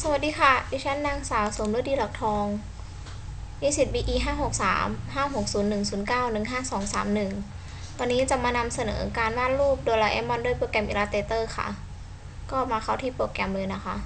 สวัสดีค่ะ ดิฉันนางสาวสมฤดีหลักทองนิสิต BE 5 6 3 5 6 0 1 0 9 1 5 2 3 1 ตอนนี้จะมานำเสนอการวาดรูปโดราเอมอนด้วยโปรแกรม Illustrator ค่ะ ก็มาเข้าที่โปรแกรมเลยนะคะ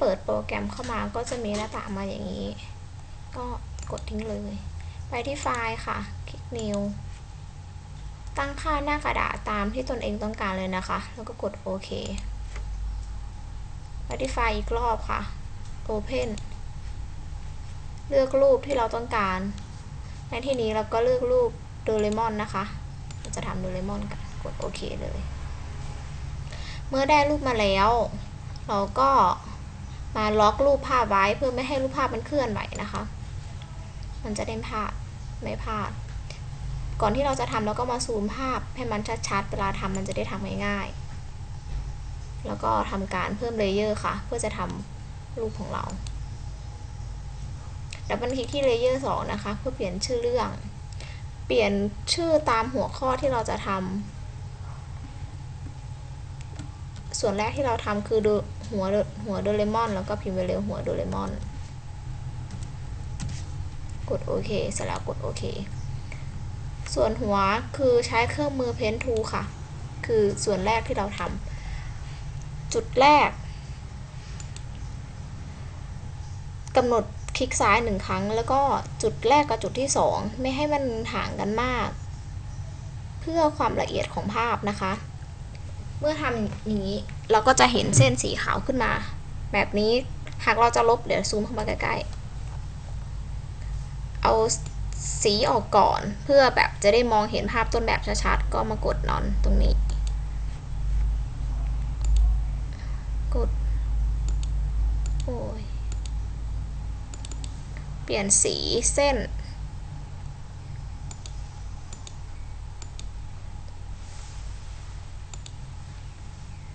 เปิดโปรแกรมเข้ามาก็จะมีหน้าต่างมาอย่างนี้ ก็กดทิ้งเลย ไปที่ไฟล์ค่ะ คลิก New ตั้งค่าหน้ากระดาษตามที่ตนเองต้องการเลยนะคะ แล้วก็กดโอเค ไปที่ไฟล์อีกรอบค่ะ Open เลือกรูปที่เราต้องการ ในที่นี้เราก็เลือกรูปโดเรมอนนะคะเราจะทำโดเรมอนกันกดโอเคเลย เมื่อได้รูปมาแล้ว เราก็ มาล็อกรูปภาพไว้เพื่อไม่ให้รูปภาพมันเคลื่อนไหวนะคะ มันจะได้ภาพไม่พลาด ก่อนที่เราจะทำเราก็มาซูมภาพให้มันชัดๆ เวลาทำมันจะได้ทำง่ายๆ แล้วก็ทำการเพิ่มเลเยอร์ค่ะ เพื่อจะทำรูปของเราดับเบิลคลิกที่เลเยอร์2นะคะ เพื่อเปลี่ยนชื่อเรื่อง เปลี่ยนชื่อตามหัวข้อที่เราจะทำ ส่วนแรกที่เราทำคือดูหัวหัวโดเรมอน แล้วก็พิมพ์ไปเลยหัวโดเรมอน กดโอเคเสร็จแล้วกดโอเค ส่วนหัวคือใช้เครื่องมือเพนทูค่ะ คือส่วนแรกที่เราทำจุดแรกกำหนดคลิกซ้ายหนึ่งครั้ง แล้วก็จุดแรกกับจุดที่สองไม่ให้มันห่างกันมาก เพื่อความละเอียดของภาพนะคะ เมื่อทำนี้เราก็จะเห็นเส้นสีขาวขึ้นมา แบบนี้หากเราจะลบเดี๋ยวซูมเข้ามาใกล้ๆ เอาสีออกก่อนเพื่อแบบจะได้มองเห็นภาพต้นแบบชัดๆ ก็มากดนอนตรงนี้ กด โอ้ย เปลี่ยนสีเส้น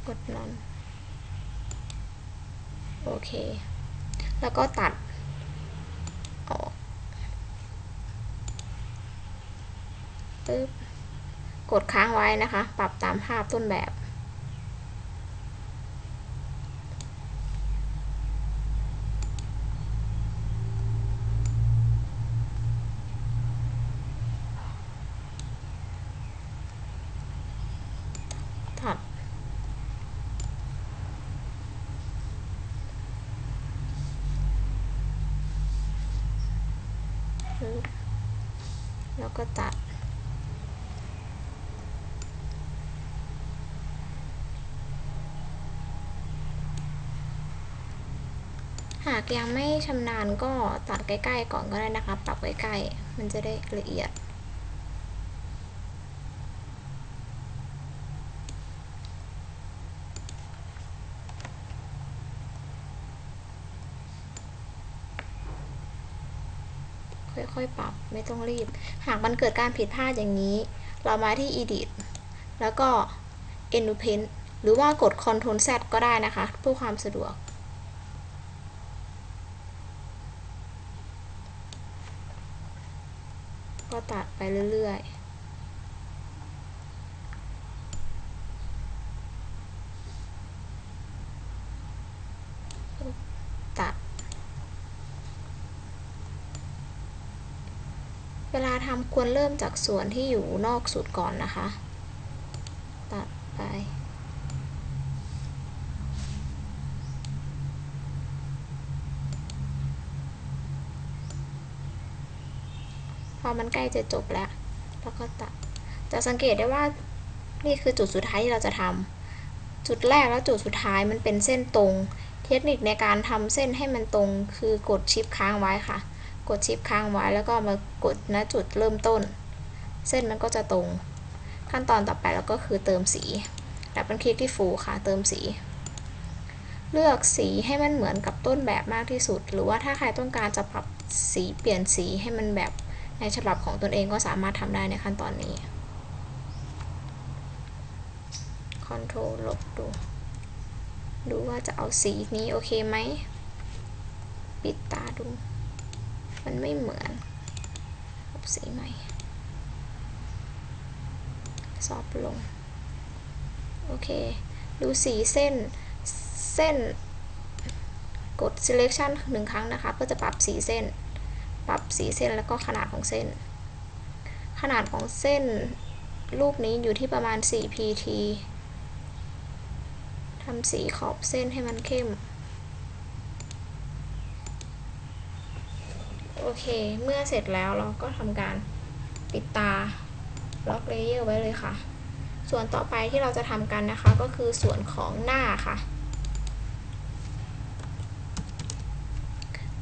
กดนอน โอเค แล้วก็ตัดออกปึ๊บกดค้างไว้นะคะ ปรับตามภาพต้นแบบ ถัด ปึ๊บแล้ว ก็ตัด หากยังไม่ชำนาญก็ตัดใกล้ๆก่อนก็ได้นะคะ ปรับใกล้ๆมันจะได้ละเอียด ค่อยๆปรับไม่ต้องรีบ หากมันเกิดการผิดพลาดอย่างนี้ เรามาที่ edit แล้วก็ end print หรือว่ากด ctrl z ก็ได้นะคะเพื่อความสะดวก ก็ตัดไปเรื่อยๆ ตัด เวลาทำ ควรเริ่มจากส่วนที่อยู่นอกสุดก่อนนะคะ ตัดไป พอมันใกล้จะจบแล้ว แล้วก็ตัด จะสังเกตได้ว่านี่คือจุดสุดท้ายที่เราจะทำ จุดแรกแล้วจุดสุดท้ายมันเป็นเส้นตรง เทคนิคในการทำเส้นให้มันตรงคือกดชิปค้างไว้ค่ะ กดชิปค้างไว้แล้วก็มากดณจุดเริ่มต้น เส้นมันก็จะตรง ขั้นตอนต่อไปแล้วก็คือเติมสีดับเบิลคลิกที่ฟูค่ะเติมสี เลือกสีให้มันเหมือนกับต้นแบบมากที่สุด หรือว่าถ้าใครต้องการจะปรับสีเปลี่ยนสีให้มันแบบในฉบับของตนเองก็สามารถทำได้ในขั้นตอนนี้ Ctrl ลบดู ดูว่าจะเอาสีนี้โอเคไหม ปิดตาดู มันไม่เหมือนกับสีใหม่ซอฟลง โอเค ดูสีเส้น เส้น กด selection หนึ่งครั้งนะคะเพื่อจะปรับสีเส้น ปรับสีเส้นแล้วก็ขนาดของเส้น ขนาดของเส้น รูปนี้อยู่ที่ประมาณ 4 pt ทำสีขอบเส้นให้มันเข้ม โอ เค เมื่อเสร็จแล้วเราก็ทำการปิดตาล็อกเลเยอร์ไว้เลยค่ะ ส่วนต่อไปที่เราจะทำกันนะคะก็คือส่วนของหน้าค่ะ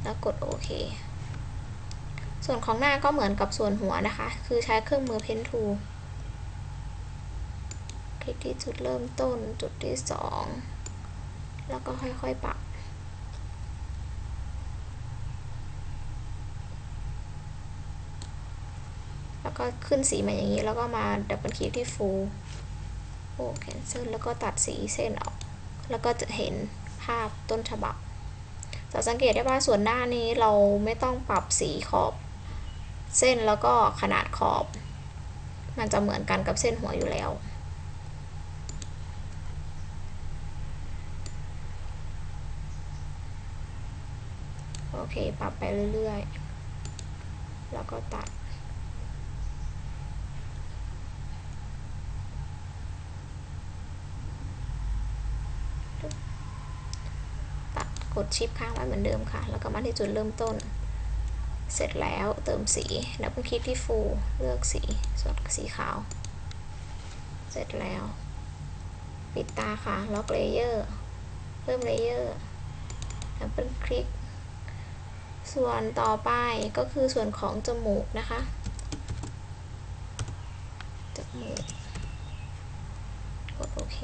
แล้วกดโอเค ส่วนของหน้าก็เหมือนกับส่วนหัวนะคะ คือใช้เครื่องมือเพนทูคลิกที่จุดเริ่มต้นจุดที่สองแล้วก็ค่อยๆปรับ แล้วก็ขึ้นสีมาอย่างนี้ แล้วก็มาดับเบิลคลิกที่ฟูลโอ้แคนเซิลแล้วก็ตัดสีเส้นออก แล้วก็จะเห็นภาพต้นฉบับจะสังเกตได้ว่าส่วนหน้านี้เราไม่ต้องปรับสีขอบ เส้นแล้วก็ขนาดขอบ มันจะเหมือนกันกับเส้นหัวอยู่แล้วโอเค ปรับไปเรื่อยๆ แล้วก็ตัด ตัด กดชิปค้างไว้เหมือนเดิมค่ะ แล้วก็มาที่จุดเริ่มต้น เสร็จแล้วเติมสีดับเบิลคลิกที่ฟูเลือกสีส่วนสีขาว เสร็จแล้ว ปิดตาค่ะ ล็อกเลเยอร์เพิ่มเลเยอร์ดับเบิลคลิก ส่วนต่อไปก็คือส่วนของจมูกนะคะ จมูก กดโอเค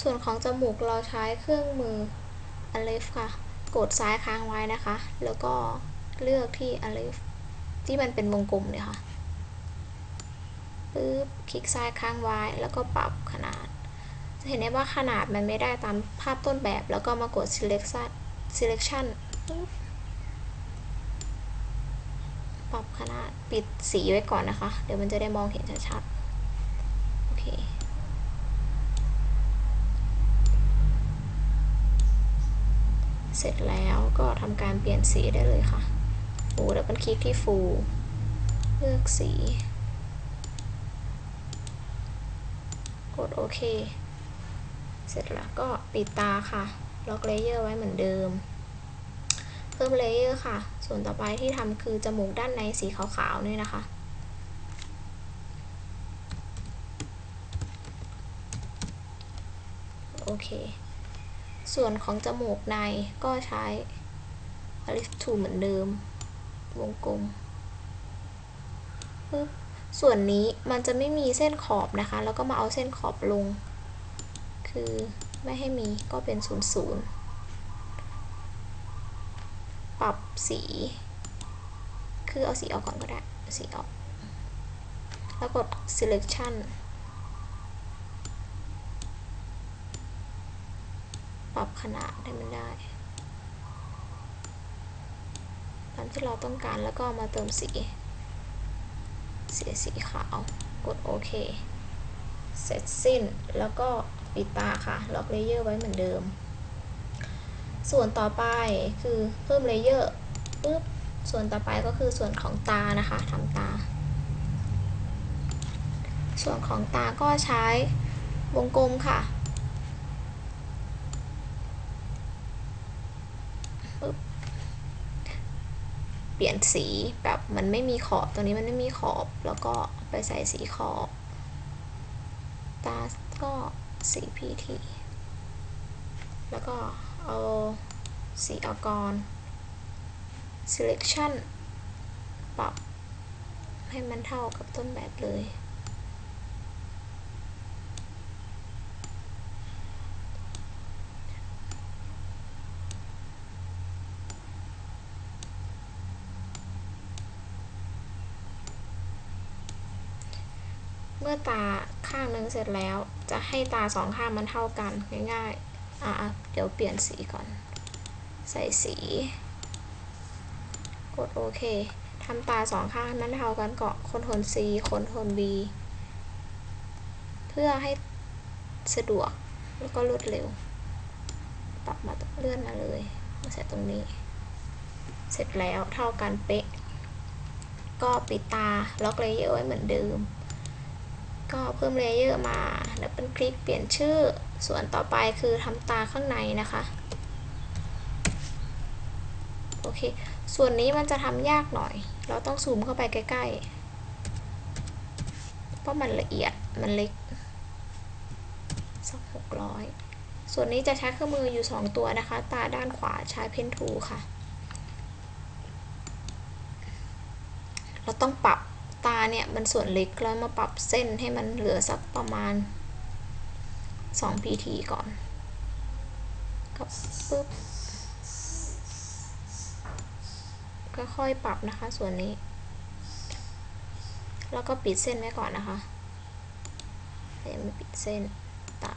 ส่วนของจมูกเราใช้เครื่องมือ a l e f ค่ะ กดซ้ายค้างไว้นะคะ แล้วก็เลือกที่ a l e f ที่มันเป็นวงกลมเนี่ยค่ะปึ๊บคลิกซ้ายค้างไว้แล้วก็ปรับขนาด จะเห็นได้ว่าขนาดมันไม่ได้ตามภาพต้นแบบ แล้วก็มากด selection selection ปึ๊บปรับขนาดปิดสีไว้ก่อนนะคะ เดี๋ยวมันจะได้มองเห็นชัดๆ โอเค เส ร็จแล้วก็ทำการเปลี่ยนสีได้เลยค่ะฟูดับเบิลคลิกที่ฟูเลือกสี กดโอเค เสร็จแล้วก็ปิดตาค่ะ ล็อกเลเยอร์ไว้เหมือนเดิม เพิ่มเลเยอร์ค่ะ ส่วนต่อไปที่ทำคือจมูกด้านในสีขาวๆนี่นะคะโอเค ส่วนของจมูกในก็ใช้ Alice 2เหมือนเดิม วงกลมปึ๊บส่วนนี้มันจะไม่มีเส้นขอบนะคะ แล้วก็มาเอาเส้นขอบลง คือไม่ให้มีก็เป็น0 0ปรับสี คือเอาสีออกก่อนก็ได้ สีออก แล้วกด selection ปรับข นาดให้มันได้ ตามที่เราต้องการแล้วก็มาเติมสีสีสีขาว กดโอเค เสร็จสิ้นแล้วก็ปิดตาค่ะ ล็อกเลเยอร์ไว้เหมือนเดิม ส่วนต่อไปคือเพิ่มเลเยอร์ปึ๊บ ส่วนต่อไปก็คือส่วนของตานะคะทำตา ส่วนของตาก็ใช้วงกลมค่ะ เปลี่ยนสีแบบมันไม่มีขอบตัวนี้มันไม่มีขอบแล้วก็ไปใส่สีขอบ ตาก็สี PT แล้วก็เอาสีอากร selection ปรับให้มันเท่ากับต้นแบบเลย มื่อตาข้างหนึงเสร็จแล้ว จะให้ตาสองข้างมันเท่ากันง่ายอะอะเดี๋ยวเปลี่ยนสีก่อน ใส่สี กดโอเคทำตาสองข้างนั้นเท่ากันเกาะคนโทน C คนโทน B เพื่อให้สะดวกแล้วก็รวดเร็ว ปรับมาเลื่อนมาเลยมาใส่ตรงนี้ เสร็จแล้วเท่ากันเป๊ะ ก็ปิดตาล็อกเลเยอร์ไว้เหมือนเดิม ก็เพิ่มเลเยอร์มาแล้วเป็นคลิกเปลี่ยนชื่อ ส่วนต่อไปคือทำตาข้างในนะคะโอเค ส่วนนี้มันจะทำยากหน่อย เราต้องซูมเข้าไปใกล้ๆ เพราะมันละเอียด มันเล็ก สักหกร้อย ส่วนนี้จะใช้เครื่องมืออยู่ 2 ตัวนะคะ ตาด้านขวาใช้เพนทูค่ะ เราต้องปรับ ตาเนี่ยมันส่วนเล็กแล้วมาปรับเส้นให้มันเหลือสักประมาณ 2 pt ก่อนก็ปึ๊บค่อยปรับนะคะส่วนนี้ แล้วก็ปิดเส้นไว้ก่อนนะคะยังไม่ปิดเส้นตัด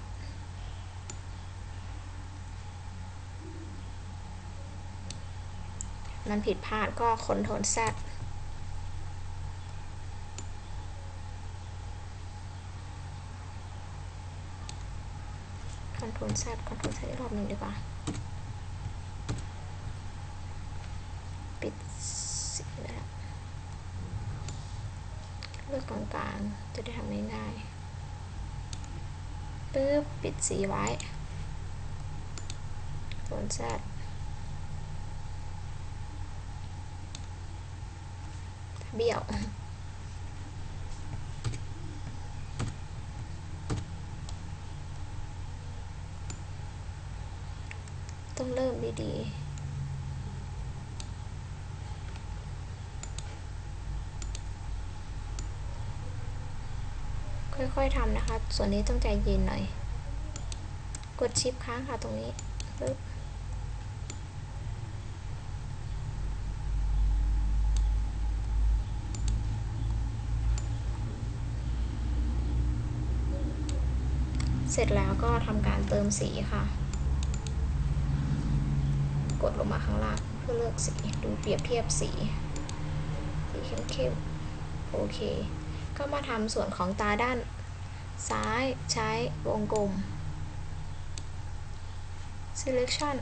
มันผิดพลาดก็คอนโทรลแซด อนโทรลแซดคอนโทรลแซดอีกรอบหนึ่งดีกว่า ปิดสีไปแล้วเลือกกลางๆจะได้ทำง่ายๆปึ๊บปิดสีไว้โทนแซดเบี้ยว ต้องเริ่มดีๆ ค่อยๆทำนะคะ ส่วนนี้ต้องใจเย็นหน่อย กดชิปค้างค่ะตรงนี้ปึ๊บเสร็จแล้วก็ทำการเติมสีค่ะ กดลงมาข้างล่างเพื่อเลือกสี ดูเปรียบเทียบสี สีเข้มๆ โอเค ก็มาทำส่วนของตาด้านซ้ายใช้วงกลม selection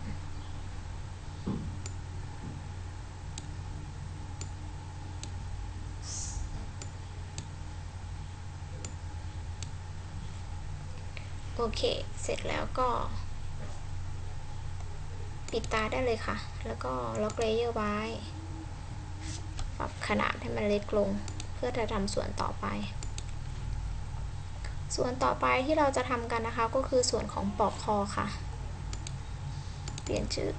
โอเค เสร็จแล้วก็ ปิดตาได้เลยค่ะ แล้วก็ล็อกเลเยอร์ไว้ ปรับขนาดให้มันเล็กลง เพื่อจะทำส่วนต่อไป ส่วนต่อไปที่เราจะทำกันนะคะ ก็คือส่วนของปอกคอค่ะ เปลี่ยนชื่อ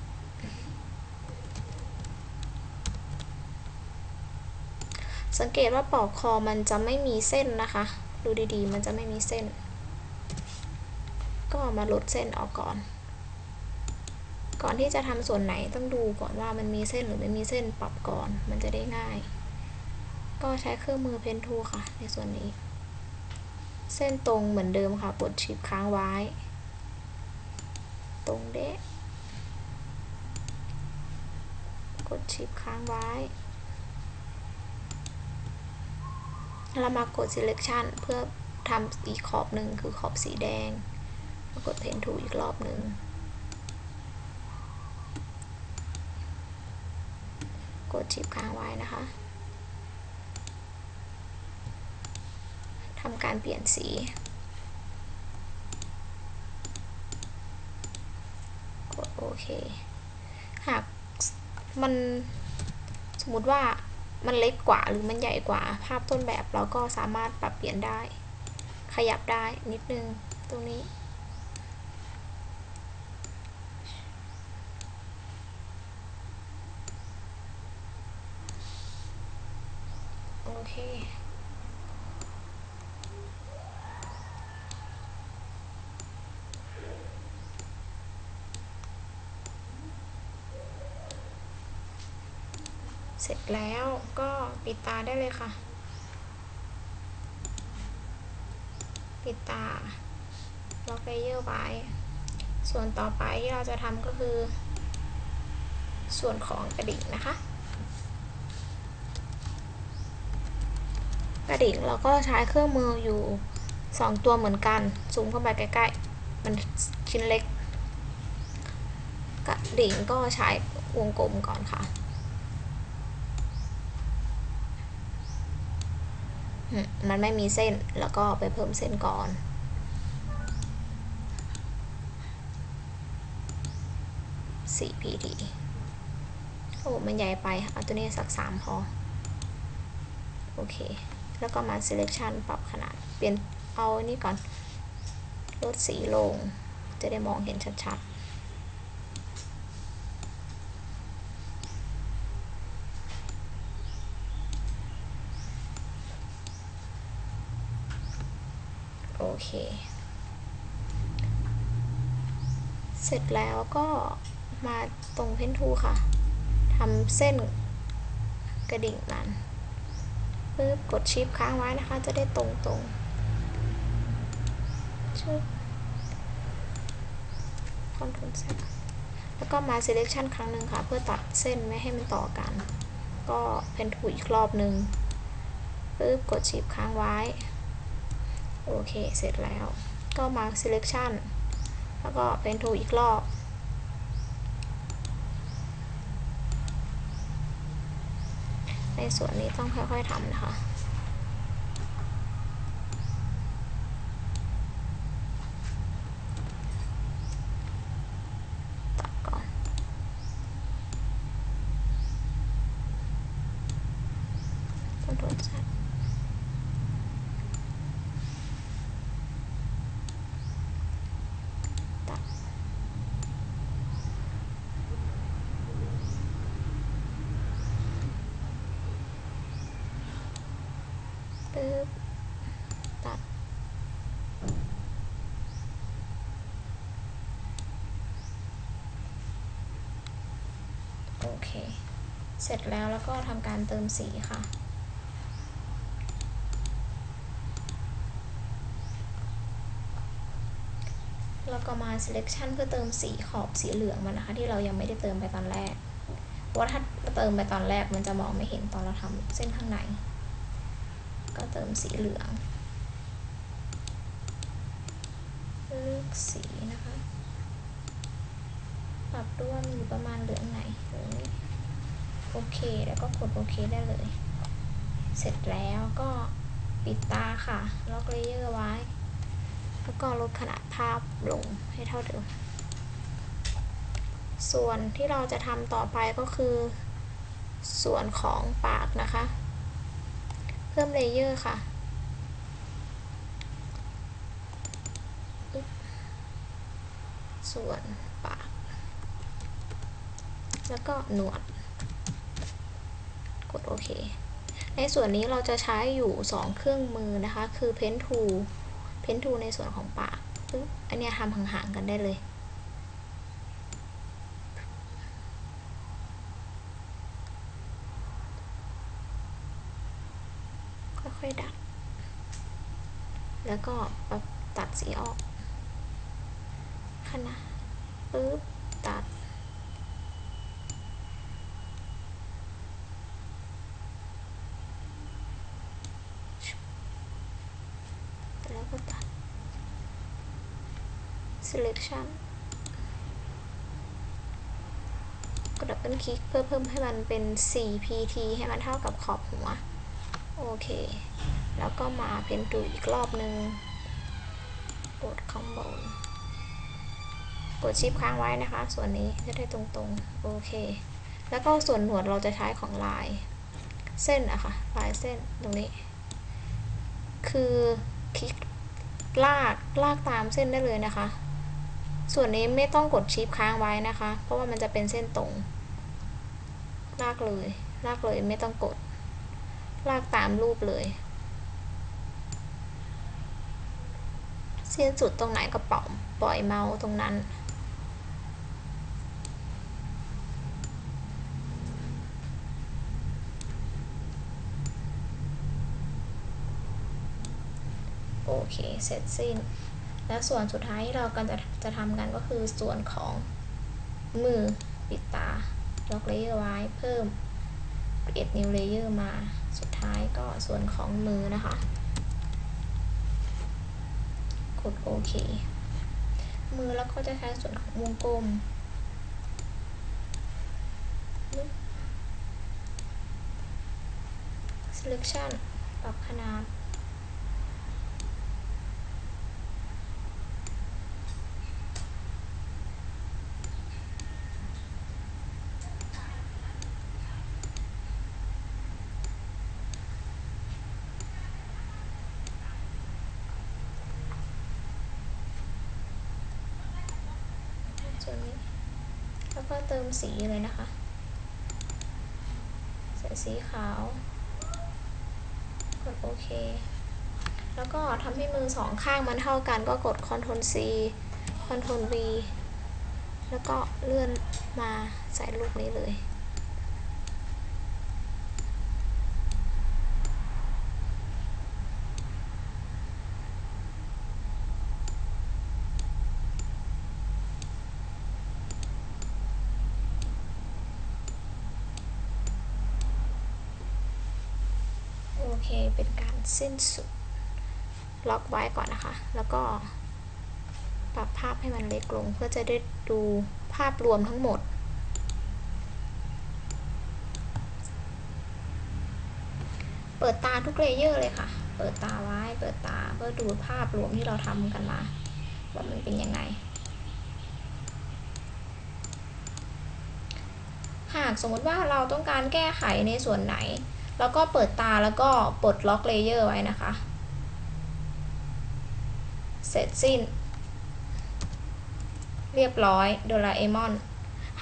สังเกตว่าปอกคอมันจะไม่มีเส้นนะคะ ดูดีๆ มันจะไม่มีเส้น ก็มาลดเส้นออกก่อน ก่อนที่จะทำส่วนไหนต้องดูก่อนว่ามันมีเส้นหรือไม่มีเส้นปรับก่อน มันจะได้ง่าย ก็ใช้เครื่องมือเพนทูค่ะ ในส่วนนี้ เส้นตรงเหมือนเดิมค่ะกดชิปค้างไว้ ตรงเดะกดชิปค้างไว้แล้วมากด selection เพื่อทำอีกขอบหนึ่งคือขอบสีแดงกด pen tool อีกรอบหนึ่งกดชิปค้างไว้นะคะำการเปลี่ยนสี กดโอเค หากมันสมมติว่ามันเล็กกว่าหรือมันใหญ่กว่าภาพต้นแบบเราก็สามารถปรับเปลี่ยนได้ ขยับได้นิดนึงตรงนี้ โอเค เสร็จ แล้วก็ปิดตาได้เลยค่ะ ปิดตาล็อกเลเยอร์ไว้ ส่วนต่อไปที่เราจะทำก็คือ ส่วนของกระดิ่งนะคะ กระดิ่งเราก็ใช้เครื่องมืออยู่ 2 ตัวเหมือนกัน ซูมเข้าไปใกล้ๆ มันชิ้นเล็ก กระดิ่งก็ใช้วงกลมก่อนค่ะ มันไม่มีเส้นแล้วก็ไปเพิ่มเส้นก่อน 4 pt โอ้มันใหญ่ไปเอาตัวนี้สัก 3 พอ โอเค แล้วก็มา selection ปรับขนาด เปลี่ยนเอานี่ก่อน ลดสีลง จะได้มองเห็นชัดๆ เค เสร็จแล้วก็มาตรงเพนทูค่ะทำเส้นกระดิ่งนั้นปึ๊บกดชิปค้างไว้นะคะ จะได้ตรงตรงชึบคอนโทรลเส้นแล้วก็มา selection ครั้งหนึ่งค่ะ เพื่อตัดเส้นไม่ให้มันต่อกัน ก็เพนทูอีกรอบหนึ่งปึ๊บกดชิปค้างไว้ โอเค เสร็จแล้ว ก็มา selection แล้วก็เป็น to อีกรอบ ในส่วนนี้ต้องค่อยๆทำนะคะ ตัดก่อน คอนโทรล Z ตัด ปึ๊บตัด โอเค เสร็จแล้วแล้วก็ทำการเติมสีค่ะแล้วก็มา selection เพื่อเติมสีขอบสีเหลืองมันนะคะ ที่เรายังไม่ได้เติมไปตอนแรก เพราะว่าถ้าเติมไปตอนแรกมันจะมองไม่เห็นตอนเราทำเส้นข้างใน เติมสีเหลือง เลือกสีนะคะ ปรับด้วยว่ามันอยู่ประมาณเหลืองไหนเหลืองนี้โอเค แล้วก็กดโอเคได้เลย เสร็จแล้วก็ปิดตาค่ะ ล็อกเลเยอร์ไว้ แล้วก็ลดขนาดภาพลงให้เท่าเดิม ส่วนที่เราจะทำต่อไปก็คือ ส่วนของปากนะคะ พิ่มเลเยอร์ค่ะ ส่วนปาก แล้วก็หนวด กดโอเค ในส่วนนี้เราจะใช้อยู่ 2 เครื่องมือนะคะ คือ Pen Tool Pen Tool ในส่วนของปาก อันนี้ทำห่างๆกันได้เลย ค่ อยดัดแล้วก็ปรับตัดสีออกขนาดปึ๊บตัด แล้วก็ตัด selection กดดับเบิลคลิกเพื่อเพิ่มให้มันเป็น 4pt ให้มันเท่ากับขอบหัว โอเค แล้วก็มาเพนตูอีกรอบหนึ่งกดข้างบน กดชิปค้างไว้นะคะ ส่วนนี้จะได้ตรงๆ โอเค แล้วก็ส่วนหนวดเราจะใช้ของลาย เส้นอะคะ่ะลายเส้นตรงนี้ คือคลิกลากลากตามเส้นได้เลยนะคะ ส่วนนี้ไม่ต้องกดชิปค้างไว้นะคะ เพราะว่ามันจะเป็นเส้นตรง ลากเลย ลากเลยไม่ต้องกด ลากตามรูปเลย สิ้นสุดตรงไหนก็ปล่อยปล่อยเมาส์ตรงนั้น โอเค เสร็จสิ้น แล้วส่วนสุดท้ายที่เรากันจะจะทำกันก็คือส่วนของมือปิดตาล็อกเลเยอร์ไว้เพิ่ม create new layer มา สุดท้ายก็ส่วนของมือนะคะ ดโอเค มือแล้วก็จะใช้ส่วนของวงกลม selection ปรับขนาด ส่วนนี้ แล้ว ก็เติมสีเลยนะคะ ใส่สีขาว กดโอเค แล้วก็ทำให้มือสองข้างมันเท่ากันก็กด Ctrl C Ctrl V แล้วก็เลื่อนมาใส่ลูกนี้เลย เคเป็นการสิ้นสุด ล็อกไว้ก่อนนะคะ แล้วก็ปรับภาพให้มันเล็กลงเพื่อจะได้ดูภาพรวมทั้งหมด เปิดตาทุกเลเยอร์เลยค่ะ เปิดตาไว้ เปิดตาเพื่อดูภาพรวมที่เราทำกันมา ว่ามันเป็นยังไง หากสมมติว่าเราต้องการแก้ไขในส่วนไหน แล้วก็เปิดตาแล้วก็ปลดล็อกเลเยอร์ไว้นะคะ เสร็จสิ้น เรียบร้อยโดราเอมอน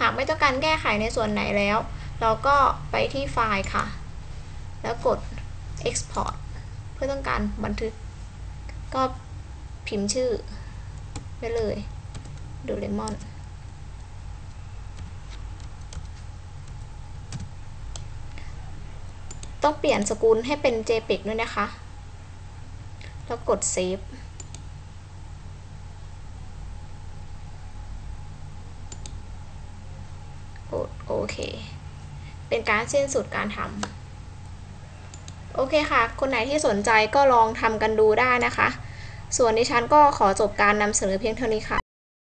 หากไม่ต้องการแก้ไขในส่วนไหนแล้ว เราก็ไปที่ไฟล์ค่ะ แล้วกด export เพื่อต้องการบันทึก ก็พิมพ์ชื่อไปเลยโดเรมอน ต้องเปลี่ยนสกุลให้เป็น JPEG ด้วยนะคะ แล้วกด Save กดโอเค เป็นการสิ้นสุดการทำโอเคค่ะ คนไหนที่สนใจก็ลองทำกันดูได้นะคะ ส่วนดิฉันก็ขอจบการนำเสนอเพียงเท่านี้ค่ะ